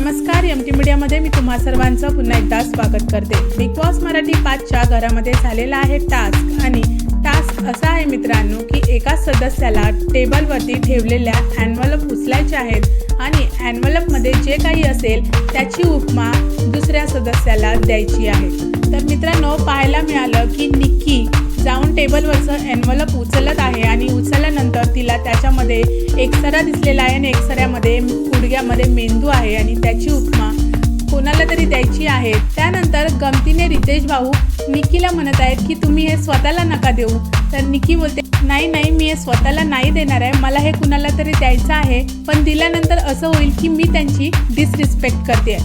नमस्कार M T मीडियामध्ये मी तुम्हा सर्वांचं पुन्हा एकदा स्वागत करते. बिग बॉस मराठी पाचच्या घरामध्ये झालेला आहे टास्क आणि टास्क असा आहे मित्रांनो की एका सदस्याला टेबलवरती ठेवलेल्या अॅनवलप उचलायचे आहेत आणि अॅनवलपमध्ये जे काही असेल त्याची उपमा दुसऱ्या सदस्याला द्यायची आहे. तर मित्रांनो पाहायला मिळालं की निक्की जाऊन टेबलवरचं अॅनवलप उचलत आहे मध्ये एक्सरा दिसलेला आहे आणि एक्सऱ्यामध्ये गुडघ्यामध्ये मेंदू आहे आणि त्याची उपमा कोणाला तरी द्यायची आहे. त्यानंतर गमतीने रितेश भाऊ निकीला म्हणत आहेत की तुम्ही हे स्वतःला नका देऊ. तर निकी बोलते नाही नाही मी हे स्वतःला नाही देणार आहे. मला हे कुणाला तरी द्यायचं आहे. पण दिल्यानंतर असं होईल की मी त्यांची डिसरिस्पेक्ट करते.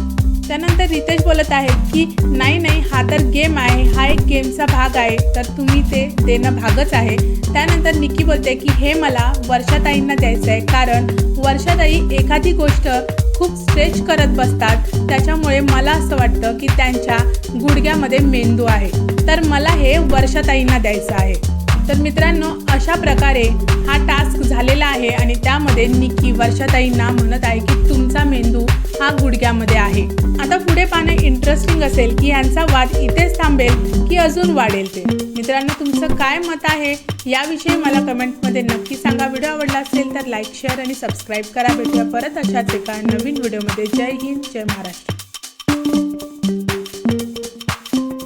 त्यानंतर रितेश बोलत आहेत की नाही नाही हा तर गेम आहे. हा एक गेमचा भाग आहे. तर तुम्ही ते देणं भागच आहे. त्यानंतर निक्की बोलते की हे मला वर्षाताईंना द्यायचं आहे कारण वर्षाताई एखादी गोष्ट खूप स्ट्रेच करत बसतात. त्याच्यामुळे मला असं वाटतं की त्यांच्या गुडघ्यामध्ये मेंदू आहे. तर मला हे वर्षाताईंना द्यायचं आहे. तर मित्रांनो अशा प्रकारे हा टास्क झालेला आहे आणि त्यामध्ये निक्की वर्षाताईंना म्हणत आहे की तुमचा मेंदू हा गुडघ्यामध्ये आहे. असेल की यांचा वाद इथेच थांबेल की अजून वाढेल ते. मित्रांनो तुमचं काय मत आहे याविषयी मला कमेंटमध्ये नक्की सांगा. व्हिडिओ आवडला असेल तर लाईक शेअर आणि सबस्क्राईब करा. भेटूया परत अशाच एका नवीन व्हिडिओमध्ये. जय हिंद जय महाराष्ट्र.